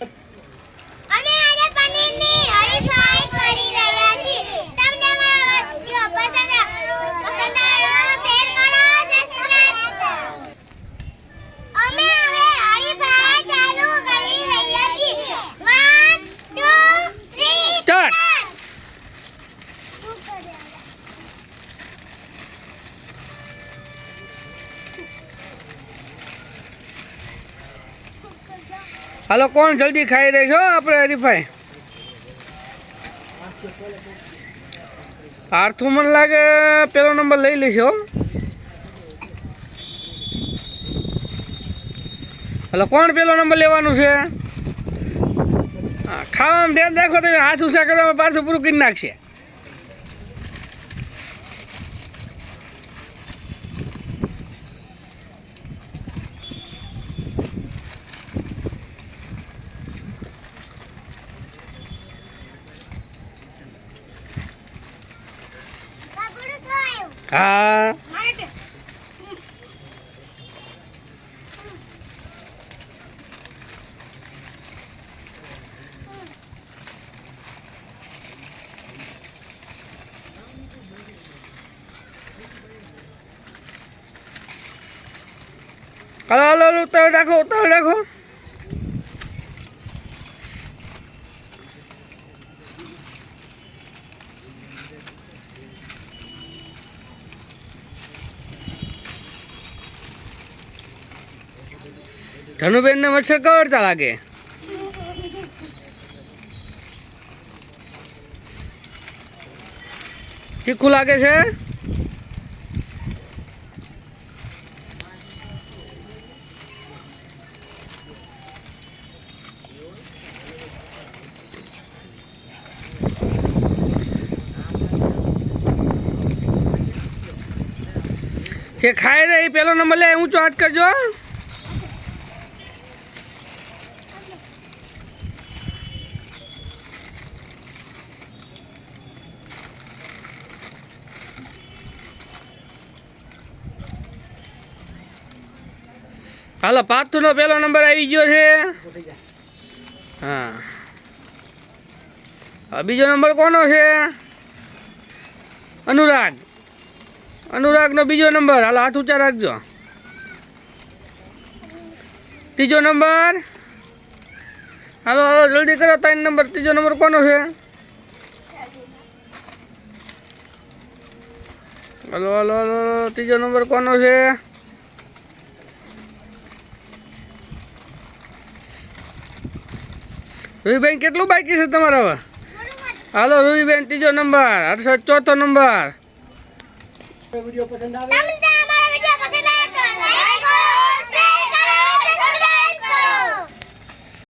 અમે આજે પનીરની હરીફાઈ હાલો, કોણ જલ્દી ખાઈ રહી છો આપણે હરીફાઈ? આર્થું મને લાગે પેલો નંબર લઈ લઈશો હાલો, કોણ પેલો નંબર લેવાનું છે? ખાવામાં ધ્યાન રાખો તમે, હાથ ઉષા કરવામાં પાછું પૂરું કરી નાખશે. થયું હા મારે હાલો હાલો હાલો ઉતાવળ રાખો ઉતાવળ રાખો ધનુબેન ને મચ્છર કવડતા લાગે? તીખું લાગે છે? જે ખાઈ રહી પેલો નંબર લે, ઊંચો હાથ કરજો. હાલો પાથુનો પેલો નંબર આવી ગયો છે. હા. બીજો નંબર કોનો છે? અનુરાગ. અનુરાગનો બીજો નંબર. હાલો, હાથ ઊંચા રાખજો. ત્રીજો નંબર. હાલો હાલો, જલ્દી કરો, ત્રણ નંબર. ત્રીજો નંબર કોનો છે? હાલો હાલો હાલો, ત્રીજો નંબર કોનો છે? રૂહીબેન કેટલું બાકી છે તમારા હવે? હાલો રૂહીબેન ત્રીજો નંબર. હર્ષદ ચોથો નંબર. વીડિયો પસંદ આવે?